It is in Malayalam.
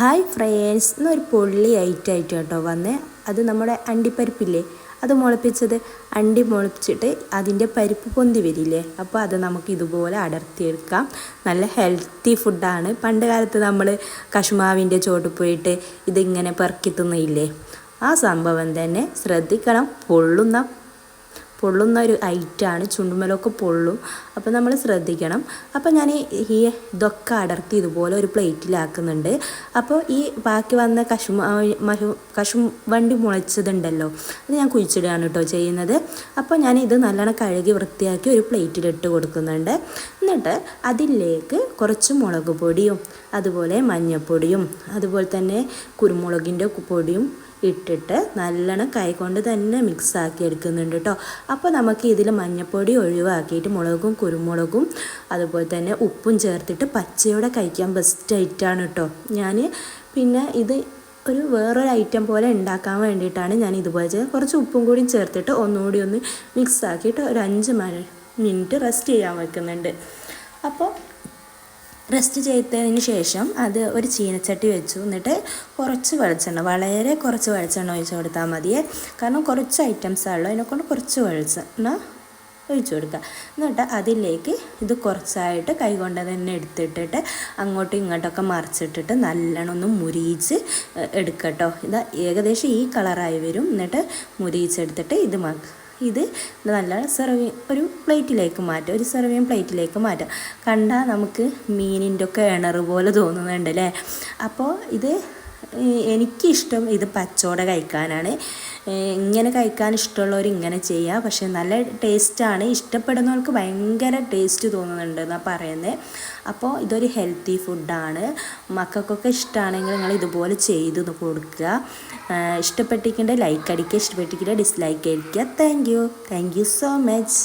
ഹായ് ഫ്രണ്ട്സ് എന്നൊരു പൊള്ളി ഐറ്റായിട്ട് കേട്ടോ വന്നേ. അത് നമ്മുടെ അണ്ടിപ്പരിപ്പില്ലേ? അത് മുളപ്പിച്ചത് അണ്ടി മുളപ്പിച്ചിട്ട് അതിന്റെ പരിപ്പ് പൊന്തി വരില്ലേ? അപ്പോൾ അത് നമുക്ക് ഇതുപോലെ അടർത്തിയെടുക്കാം. നല്ല ഹെൽത്തി ഫുഡാണ് പണ്ട് കാലത്ത് നമ്മൾ കശുമാവിന്റെ ചോട്ട് പോയിട്ട് ഇതിങ്ങനെ പെറുക്കി തിന്നില്ലേ ആ സംഭവം തന്നെ ശ്രദ്ധിക്കണം. പൊള്ളുന്ന പൊള്ളുന്ന ഒരു ഐറ്റാണ് ചുണ്ടുമലൊക്കെ പൊള്ളും. അപ്പോൾ നമ്മൾ ശ്രദ്ധിക്കണം. അപ്പോൾ ഞാൻ ഈ ഇതൊക്കെ അടർത്തി ഇതുപോലെ ഒരു പ്ലേറ്റിലാക്കുന്നുണ്ട്. അപ്പോൾ ഈ ബാക്കി വന്ന കശു മഹു കശു വണ്ടി മുളച്ചതുണ്ടല്ലോ അത് ഞാൻ കുഴിച്ചിടുകയാണ് കേട്ടോ ചെയ്യുന്നത്. അപ്പോൾ ഞാൻ ഇത് നല്ലോണം കഴുകി വൃത്തിയാക്കി ഒരു പ്ലേറ്റിലിട്ട് കൊടുക്കുന്നുണ്ട്. എന്നിട്ട് അതിലേക്ക് കുറച്ച് മുളക് പൊടിയും അതുപോലെ മഞ്ഞൾപ്പൊടിയും അതുപോലെ തന്നെ കുരുമുളകിന്റെ പൊടിയും ഇട്ടിട്ട് നല്ലോണം കൈകൊണ്ട് തന്നെ മിക്സ് ആക്കി എടുക്കുന്നുണ്ട് കേട്ടോ അപ്പോൾ നമുക്ക് ഇതിൽ മഞ്ഞൾപ്പൊടി ഒഴിവാക്കിയിട്ട് മുളകും കുരുമുളകും അതുപോലെ തന്നെ ഉപ്പും ചേർത്തിട്ട് പച്ചയോടെ കഴിക്കാൻ ബെസ്റ്റ് ഐറ്റമാണ് കേട്ടോ ഞാൻ പിന്നെ ഇത് ഒരു വേറൊരു ഐറ്റം പോലെ ഉണ്ടാക്കാൻ വേണ്ടിയിട്ടാണ് ഞാൻ ഇതുപോലെ ചെയ്തത്. കുറച്ച് ഉപ്പും കൂടി ചേർത്തിട്ട് ഒന്നുകൂടി ഒന്ന് മിക്സ് ആക്കിയിട്ട് ഒരു അഞ്ച് മിനിറ്റ് റെസ്റ്റ് ചെയ്യാൻ വെക്കുന്നുണ്ട്. അപ്പോൾ റെസ്റ്റ് ചെയ്തതിന് ശേഷം അത് ഒരു ചീനച്ചട്ടി വെച്ചു. എന്നിട്ട് കുറച്ച് വെളിച്ചെണ്ണ വളരെ കുറച്ച് വെളിച്ചെണ്ണ ഒഴിച്ചു കൊടുത്താൽ മതിയേ. കാരണം കുറച്ച് ഐറ്റംസ് ആണല്ലോ അതിനെക്കൊണ്ട് കുറച്ച് വെളിച്ചെണ്ണ ഒഴിച്ചു കൊടുക്കുക. എന്നിട്ട് അതിലേക്ക് ഇത് കുറച്ചായിട്ട് കൈകൊണ്ട് തന്നെ എടുത്തിട്ടിട്ട് അങ്ങോട്ടും ഇങ്ങോട്ടൊക്കെ മറിച്ചിട്ടിട്ട് നല്ലോണം ഒന്ന് മുരിയിച്ച് എടുക്കട്ടോ. ഇത് ഏകദേശം ഈ കളറായി വരും. എന്നിട്ട് മുരിയിച്ചെടുത്തിട്ട് ഇത് ഇത് നല്ല സെർവ് ഒരു പ്ലേറ്റിലേക്ക് മാറ്റുക ഒരു സെർവിങ് പ്ലേറ്റിലേക്ക് മാറ്റുക. കണ്ടാൽ നമുക്ക് മീനിന്റെ ഒക്കെ ഇണറ് പോലെ തോന്നുന്നുണ്ട് അല്ലേ? അപ്പോൾ ഇത് എനിക്കിഷ്ടം ഇത് പച്ചോടെ കഴിക്കാനാണ്. ഇങ്ങനെ കഴിക്കാൻ ഇഷ്ടമുള്ളവർ ഇങ്ങനെ ചെയ്യുക പക്ഷെ നല്ല ടേസ്റ്റാണ് ഇഷ്ടപ്പെടുന്നവർക്ക് ഭയങ്കര ടേസ്റ്റ് തോന്നുന്നുണ്ട് എന്നാണ് പറയുന്നത് അപ്പോൾ ഇതൊരു ഹെൽത്തി ഫുഡാണ് മക്കൾക്കൊക്കെ ഇഷ്ടമാണെങ്കിൽ നിങ്ങൾ ഇതുപോലെ ചെയ്ത് കൊടുക്കുക. ഇഷ്ടപ്പെട്ടിരിക്കേണ്ട ലൈക്ക് അടിക്കുക ഇഷ്ടപ്പെട്ടിരിക്കേണ്ട ഡിസ്ലൈക്ക് അടിക്കുക. Thank you thank you so much